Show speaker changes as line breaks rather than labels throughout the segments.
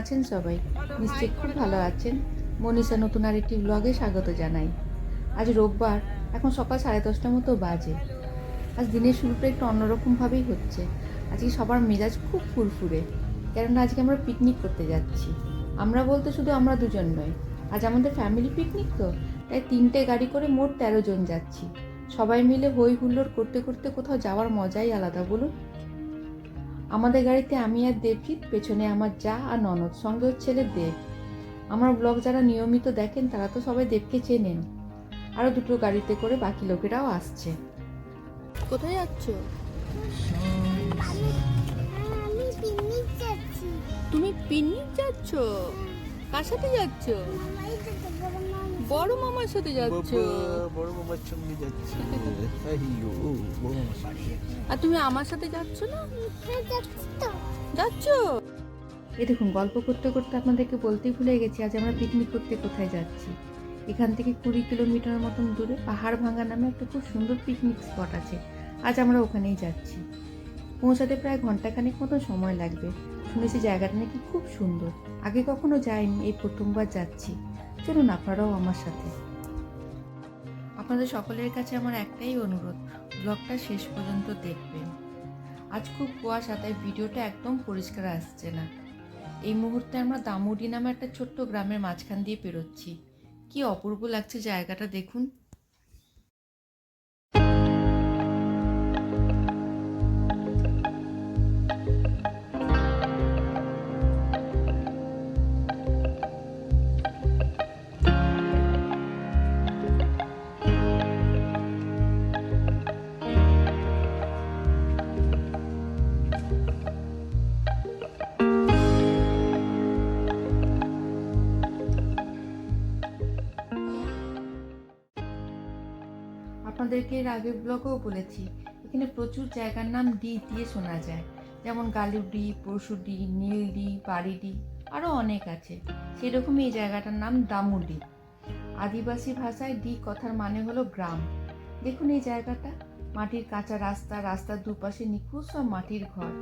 আছেন সবাই। নিশ্চয়ই খুব ভালো আছেন। মনীষা নতুন আর একটি ব্লগে স্বাগত জানাই। আজ রোববার, এখন সকাল সাড়ে দশটার মতো বাজে। আজ দিনের শুরুটা একটু অন্যরকমভাবেই হচ্ছে। আজকে সবার মেজাজ খুব ফুরফুরে। কেননা আজকে আমরা পিকনিক করতে যাচ্ছি। আমরা বলতে শুধু আমরা দুজন নয়। আজ আমাদের ফ্যামিলি পিকনিক তো, তাই তিনটে গাড়ি করে মোট তেরো জন যাচ্ছি। সবাই মিলে হই হুল্লোড় করতে করতে কোথাও যাওয়ার মজাই আলাদা, বলুন? আমাদের গাড়িতে আমি আর দেবজিৎ, পেছনে আমার যা আর ননদ, সঙ্গে ওর ছেলে দেব। আমার ব্লগ যারা নিয়মিত দেখেন, তারা তো সবাই দেবকে চেনেন। আরও দুটো গাড়িতে করে বাকি লোকেরাও আসছে।
কোথায় যাচ্ছ? তুমি পিকনিক যাচ্ছ? কার সাথে যাচ্ছ?
বড়
মামার সাথে যাচ্ছ?
বড় মামার সঙ্গে যাচ্ছে।
আর তুমি আমার সাথে যাচ্ছ না?
হ্যাঁ যাচ্ছ
এ দেখুন গল্প করতে করতে আপনাদেরকে বলতেই ভুলে গেছি আজ আমরা পিকনিক করতে কোথায় যাচ্ছি। এখান থেকে কুড়ি কিলোমিটার মতন দূরে পাহাড় ভাঙা নামে একটা খুব সুন্দর পিকনিক স্পট আছে। আজ আমরা ওখানেই যাচ্ছি। পৌঁছাতে প্রায় ঘন্টাখানেক মতো সময় লাগবে। শুনেছি জায়গাটা নাকি খুব সুন্দর। আগে কখনো যাইনি এই প্রথমবার যাচ্ছি। চলুন আপনারাও আমার সাথে। আপনাদের সকলের কাছে আমার একটাই অনুরোধ ব্লগটা শেষ পর্যন্ত দেখবেন। আজ খুব কুয়াশা, তাই ভিডিওটা একদম পরিষ্কার আসছে না। এই মুহূর্তে আমরা দামুডি নামে একটা ছোট্ট গ্রামের মাঝখান দিয়ে পেরোচ্ছি। কি অপূর্ব লাগছে জায়গাটা দেখুন। আপনাদেরকে এর আগের ব্লগেও বলেছি, এখানে প্রচুর জায়গার নাম ডি দিয়ে শোনা যায়। যেমন গালুডি পরশুডি, নীলডি পাড়িডি আরও অনেক আছে। সেরকমই এই জায়গাটার নাম দামুডি। আদিবাসী ভাষায় ডি কথার মানে হলো গ্রাম। দেখুন এই জায়গাটা। মাটির কাঁচা রাস্তা, রাস্তার দুপাশে নিখুঁত সব মাটির ঘর।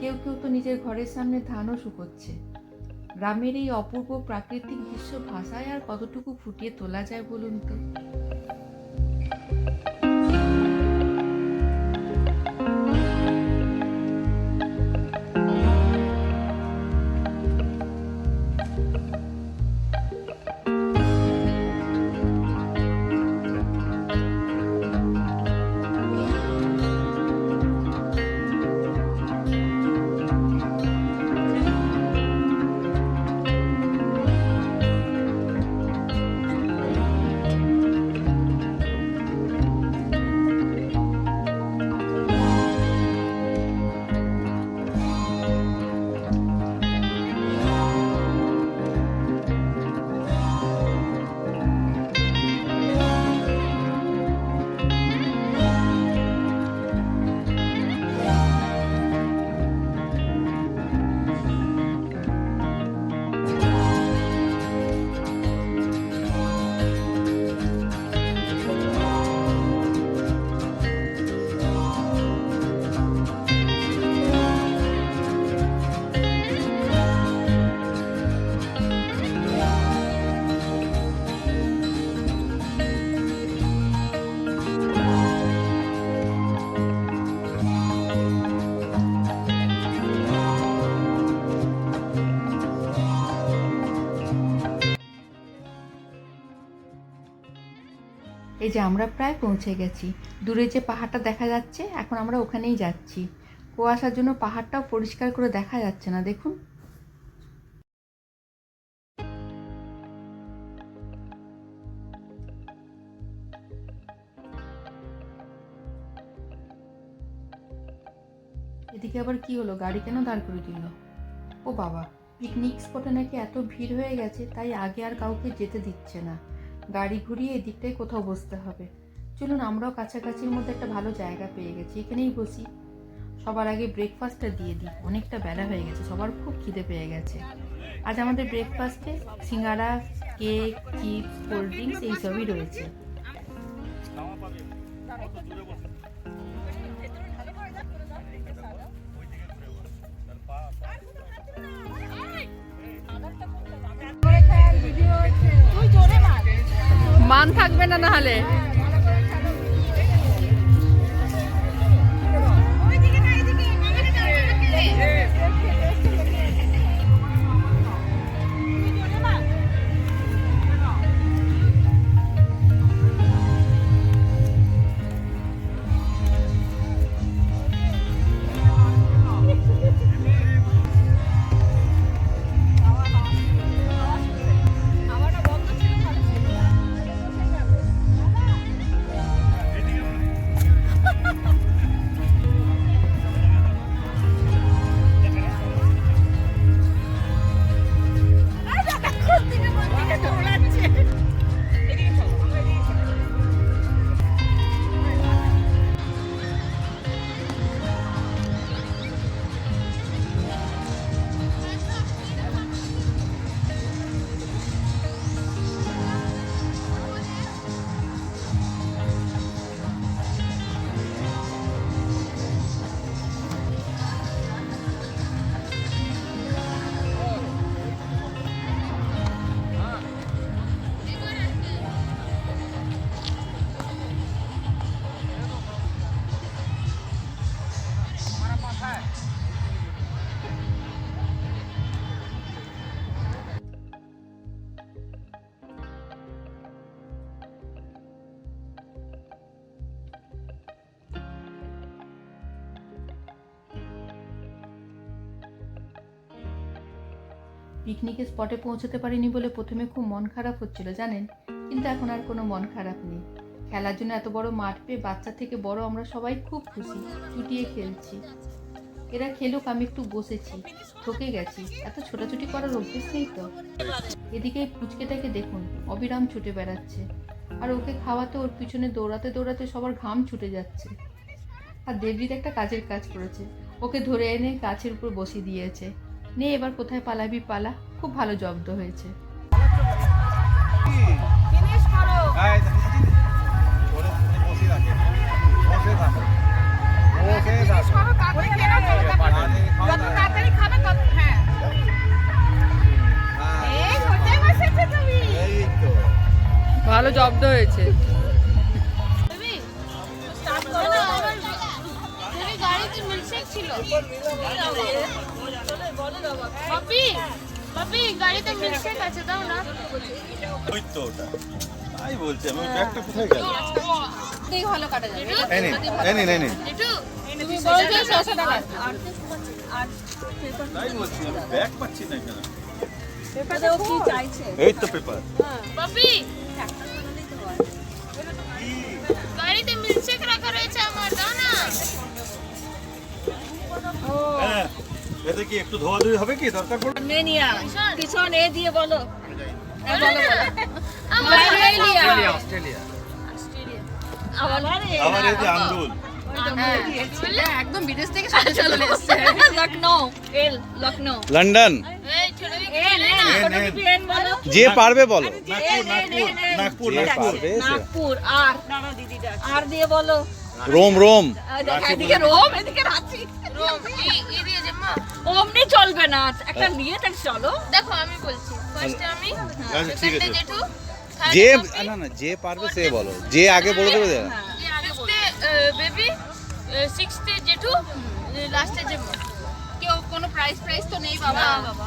কেউ কেউ তো নিজের ঘরের সামনে ধানও শুকোচ্ছে। গ্রামের এই অপূর্ব প্রাকৃতিক দৃশ্য ভাষায় আর কতটুকু ফুটিয়ে তোলা যায় বলুন তো? thank you যে আমরা প্রায় পৌঁছে গেছি। দূরে যে পাহাড়টা দেখা যাচ্ছে, এখন আমরা ওখানেই যাচ্ছি। কুয়াশার জন্য পাহাড়টাও পরিষ্কার করে দেখা যাচ্ছে না, দেখুন। এদিকে আবার কি হলো? গাড়ি কেন দাঁড় করে দিল? ও বাবা, পিকনিক স্পটে নাকি এত ভিড় হয়ে গেছে, তাই আগে আর কাউকে যেতে দিচ্ছে না। গাড়ি ঘুরিয়ে এদিকটায় কোথাও বসতে হবে। চলুন, আমরাও কাছাকাছির মধ্যে একটা ভালো জায়গা পেয়ে গেছি। এখানেই বসি। সবার আগে ব্রেকফাস্টটা দিয়ে দিই। অনেকটা বেলা হয়ে গেছে। সবার খুব খিদে পেয়ে গেছে। আজ আমাদের ব্রেকফাস্টে singara cake chips cold drinks এইসবই রয়েছে।
গান থাকবে না নাহলে।
পিকনিকের স্পটে পৌঁছতে পারিনি বলে প্রথমে খুব মন খারাপ হচ্ছিল, জানেন? কিন্তু এখন আর কোনো মন খারাপ নেই। খেলার জন্য এত বড় মাঠ পেয়ে বাচ্চা থেকে বড় আমরা সবাই খুব খুশি চুটিয়ে খেলছি। এরা খেলুক, আমি একটু বসেছি, ঠকে গেছি। এত ছোটাছুটি করার অভ্যেস নেই তো? এদিকে এই পুচকেটাকে দেখুন, অবিরাম ছুটে বেড়াচ্ছে। আর ওকে খাওয়াতে, ওর পিছনে দৌড়াতে দৌড়াতে সবার ঘাম ছুটে যাচ্ছে। আর দেবজিৎ একটা কাজের কাজ করেছে। ওকে ধরে এনে গাছের উপর বসিয়ে দিয়েছে। নে এবার কোথায় পালাবি পালা। খুব ভালো জব্দ হয়েছে।
হ্যাঁ।
তো।
ভালো জব্দ হয়েছে।
গাড়িতে ছিল। বাপি গাড়িতে মিল্কশেক আছে দাও না।
ওই তো ওটা। তাই বলছি আমি ব্যাগটা কোথায় গেল?
এই ভালো কাটা যাবে।
এই নিন এই নিন এই নিন
একটু
তুমি বলছো ছশো টাকা।
তাই বলছি আমি ব্যাগ পাচ্ছি না কেন
পেপারেও কি চাইছে?
এই তো পেপার
বাপি গাড়িতে মিল্কশেক রাখা রয়েছে আমার দাও না।
হ্যাঁ। এতে কি একটু ধোয়াধুয়ি হবে কি? দরকার পড়বে
আর্মেনিয়া পিছন এ দিয়ে বলো।
বলো
অস্ট্রেলিয়া।
আবার এই যে আন্দুল।
একদম বিদেশ থেকে সাথে চলে এসেছে। লখনৌ এল লখনৌ
লন্ডন। যে পারবে বলো।
নাগপুর
আর। আর দিয়ে বলো।
Rome Rome.
এদিকে রোম এদিকে রাঁচি
রোম
অমনি চলবে না। একটা নিয়ে তাহলে চলো।
দেখো আমি বলছি। ফার্স্টে আমি
আচ্ছা ঠিক
সেকেন্ডে
আছে।
জেঠু
যে না না যে পারবে সে বলো। যে আগে বলে দেবে
বেবি সিক্সথে জেঠু লাস্টে যে
কেউ কোনো প্রাইস প্রাইস তো নেই বাবা।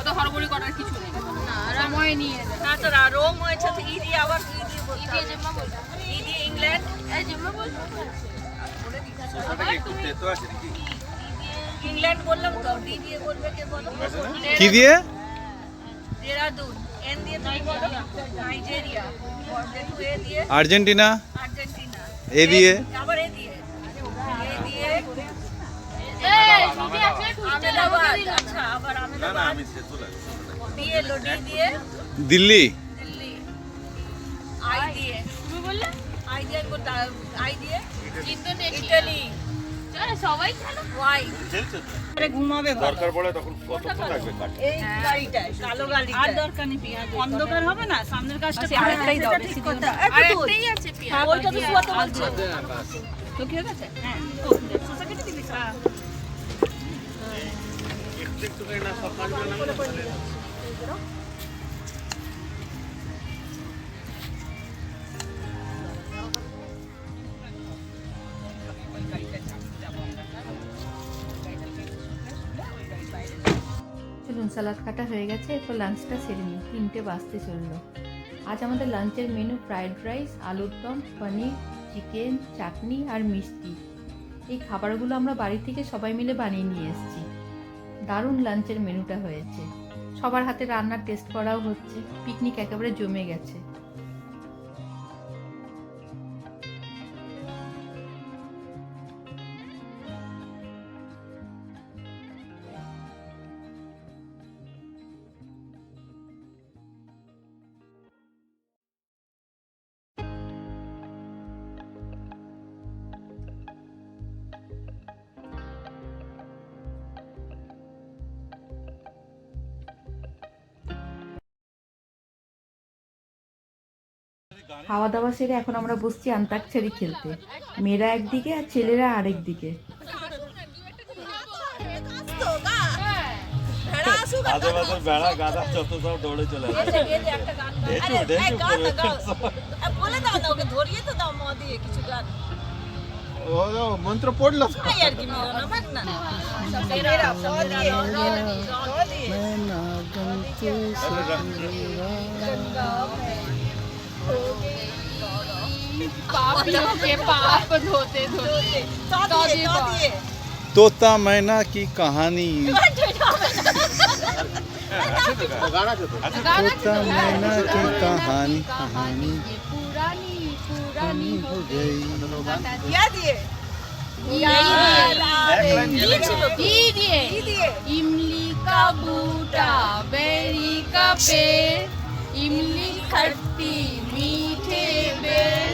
অত হড়বড়ি করার কিছু নেই।
না
সময় নিয়ে না তো রোম হয়েছে তো ই দিয়ে আবার ই দিয়ে
ই দিয়ে যে মা বলতে
ই ইংল্যান্ড।
এই যে মা বলতে
ওটা কি
ইংল্যান্ড বললাম তো ডি দিয়ে বলবে কে বলো?
কি দিয়ে?
দেরাদুন এন দিয়ে তুমি বলো? নাইজেরিয়া জেঠু এ দিয়ে।
আর্জেন্টিনা?
আর্জেন্টিনা।
এ দিয়ে?
আবার এ দিয়ে। এ দিয়ে। আচ্ছা
দিল্লি?
দিল্লি। আই দিয়ে।
তুমি বললে?
আই দিয়ে আই দিয়ে।
ইন্দোনেশিয়া।
ইটালি।
চলো সবাই খেলো।
ওয়াই
খেলছে
ঘুমাবে
দরকার পড়ে তখন কতক্ষণ লাগবে কাট
এই গাড়িটায় কালো গাড়িটা আর দরকার নেই পেঁয়াজ। অন্ধকার হবে না সামনের কাজটা আরেকটাই দাও বেশি দিও না।
আরেকটাই আছে পিয়া
ওইটা তো শুয়াতে বলছো। তো কি হয়ে গেছে? হ্যাঁ। ও শসা কেটে দিবি হ্যাঁ।
চলুন স্যালাড কাটা হয়ে গেছে, এরপর লাঞ্চটা সেরে নিই। তিনটে বাঁচতে চলল। আজ আমাদের লাঞ্চের মেনু ফ্রায়েড রাইস আলুর দম পনির চিকেন চাটনি আর মিষ্টি। এই খাবারগুলো আমরা বাড়ি থেকে সবাই মিলে বানিয়ে নিয়ে এসেছি। দারুণ লাঞ্চের মেনুটা হয়েছে। সবার হাতে রান্নার টেস্ট করাও হচ্ছে। পিকনিক একেবারে জমে গেছে। খাওয়া দাওয়া সেরে এখন আমরা বসছি আন্তাক্ষরি খেলতে মেয়েরা একদিকে আর ছেলেরা আরেক দিকে
মন্ত্র পড়ল
না
पापियों के पाप धोते धोते।
तोता मैना की कहानी। तोता मैना की कहानी कहानी।
पुरानी पुरानी हो
गई।
इमली का बूटा बेरी का पेड़। इमली खट्टी मीठे बेर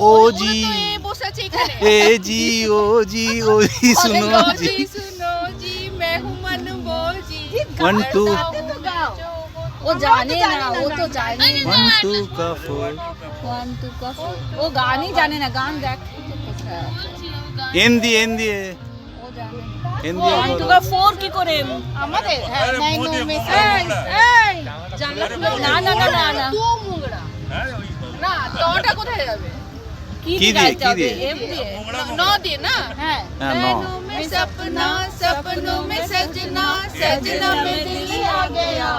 ओ जी
তো এ বসে আছে এখানে
ए जी ओ जी ओ जी सुनो जी
सुनो जी मैं हूँ मनमो जी
वन टू
তো গাও
ও জানে না ও তো জানে
वन टू का फोर
ওয়ান টু কফি
ও গানই জানে না গান দেখ
हिंदी हिंदी
ও জানে
हिंदी
ওয়ান টু কা ফোর কি করে আমাদের হ্যাঁ
আরে
নাই
মুখ
নো
দিয়ে
মিস
মুখ দিয়ে
এই জানলা খুলে না না না না কি
কি দিয়ে,
গাইতে
কি
হবে
দিয়ে?
এম দিয়ে
ন দিয়ে না
হ্যাঁ
हाँ नौ
नैनों में सपना सपनों में सजना सजना में दिल आ गया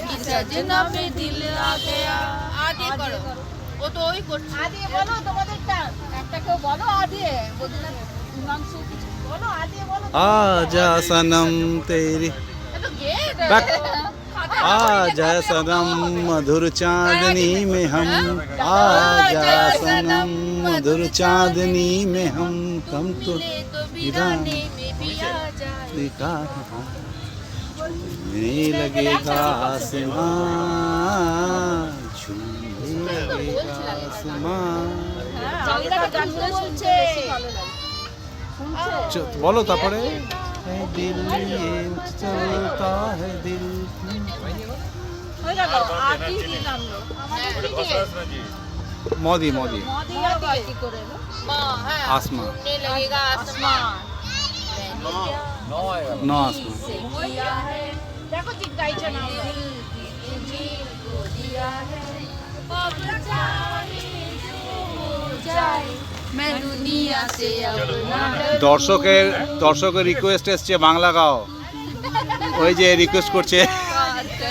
कि सजना में दिल आ गया आगे करो ও তো ওই করছে
আদিয়ে বলো তোমাদের টান একটা কেউ বলো আদিয়ে বলছি না হিমাংশু কিছু বলো আদিয়ে বলো
आजा सनम तेरी
এত গেট
बैक आजा सनम मधुर चांदनी में हम आजा सनम मधुर चांदनी में हम हम तो
मिले तो वीराने में भी आ जाए
दिखा झूमने लगेगा आसमां झूमने लगेगा आसमां
জানলাটা গান শুনছে
চ- বলো তারপরে এ দিল ये चलता है दिल
হয়ে গেল আর কি কি নামলো আমাদের মোদি
মোদি। আসমা।
দর্শকের দর্শকের রিকোয়েস্ট এসছে বাংলা গাও। ওই যে রিকোয়েস্ট করছে।
बात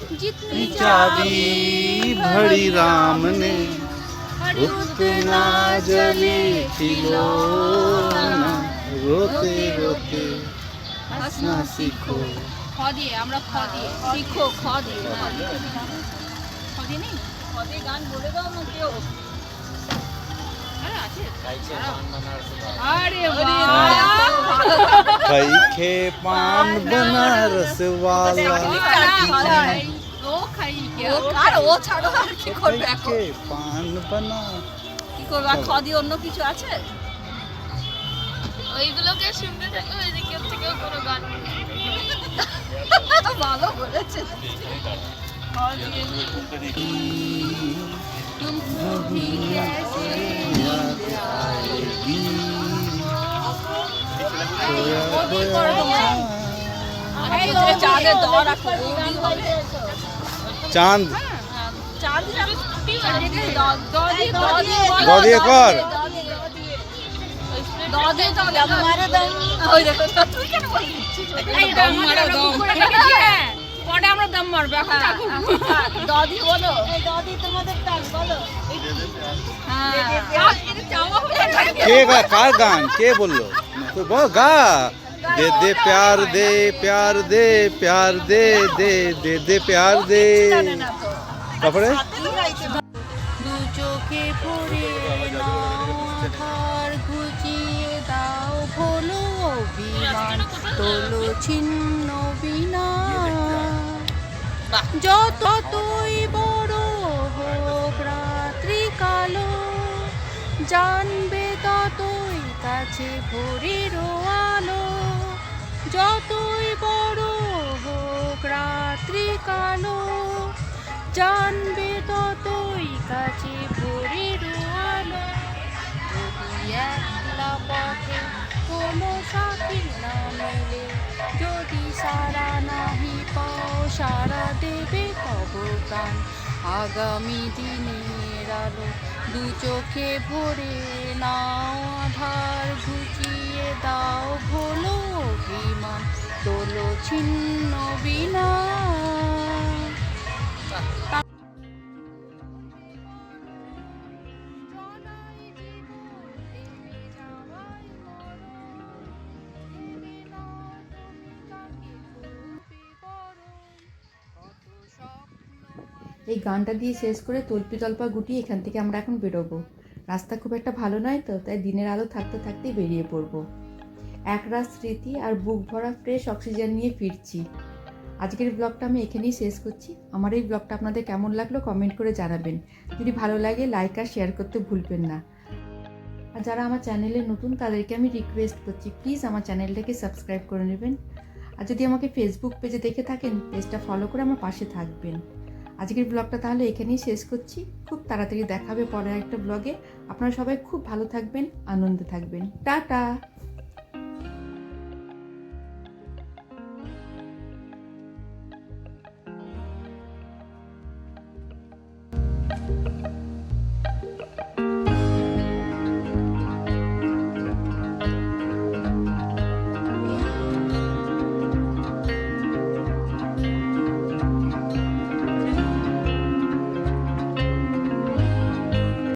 जितनी
चाबी भरी राम ने उतना जली खिलौना रोते रोते हंसना सीखो
খ দিয়ে আমরা খ দিয়ে
শিখো খ দিয়ে খ দিয়ে খ দিয়ে নেই খ দিয়ে গান বলে দাও না কেউ
আরে আছে আরে
खाई खे पान बनारस वाला
ও খাই কে
ও আর ও ছাড়ো আর কি
खाई
করবে এখন
खे पान बना
কি করবে আর খ দিয়ে অন্য কিছু আছে
ওইগুলোকে শুনতে থাকো ওইদিকে থেকেও কোনো গান
ভালো বলেছে খ দিয়ে
तुमको भी कैसे
এই ওই চাঁদের দর রাখো ওই হবে
चांद
চাঁদ যাবে দ দিয়ে দ দিয়ে
দ দিয়ে কর।
পরে আমরা দম মারবো এখন
বলো। তোমাদের বলো।
হ্যাঁ। হয়ে
কে গা কার গান? কে বলল? গা। প্যার দে দে দে দে প্যার দে তারপরে
দু চোখে পড়ে নাও আধার ঘুচিয়ে দাও ভোলো তোলো ছিন্ন বিনা যতই বড় হোক রাত্রি কালো জানবে ততই কাছে ভোরের আলো জানবে ততই কাছে ভোরের আলো। যদি একলা পথে কোনো সাথী না মেলে, যদি সারা নাহি পাও, সারা দেবে প্রাণ আগামী দিনের আলো দু চোখে ভরে নাও, আধার ঘুচিয়ে দাও ভোলো অভিমান। তোলো ছিন্ন বিনা।
এই গানটা দিয়ে শেষ করে তল্পি তল্পা গুটিয়ে এখান থেকে আমরা এখন বেরোবো। রাস্তা খুব একটা ভালো নয় তো, তাই দিনের আলো থাকতে থাকতেই বেরিয়ে পড়ব। এক রাত স্মৃতি আর বুক ভরা ফ্রেশ অক্সিজেন নিয়ে ফিরছি। আজকের ব্লগটা আমি এখানেই শেষ করছি। আমার এই ব্লগটা আপনাদের কেমন লাগল কমেন্ট করে জানাবেন। যদি ভালো লাগে লাইক আর শেয়ার করতে ভুলবেন না। আর যারা আমার চ্যানেলে নতুন, তাদেরকে আমি রিকোয়েস্ট করছি প্লিজ আমার চ্যানেলটাকে সাবস্ক্রাইব করে নেবেন। আর যদি আমাকে ফেসবুক পেজে দেখে থাকেন পেজটা ফলো করে আমার পাশে থাকবেন। আজকের ব্লগটা তাহলে এখানেই শেষ করছি। খুব তাড়াতাড়ি দেখাবে পরের একটা ব্লগে। আপনারা সবাই খুব ভালো থাকবেন, আনন্দে থাকবেন। টাটা!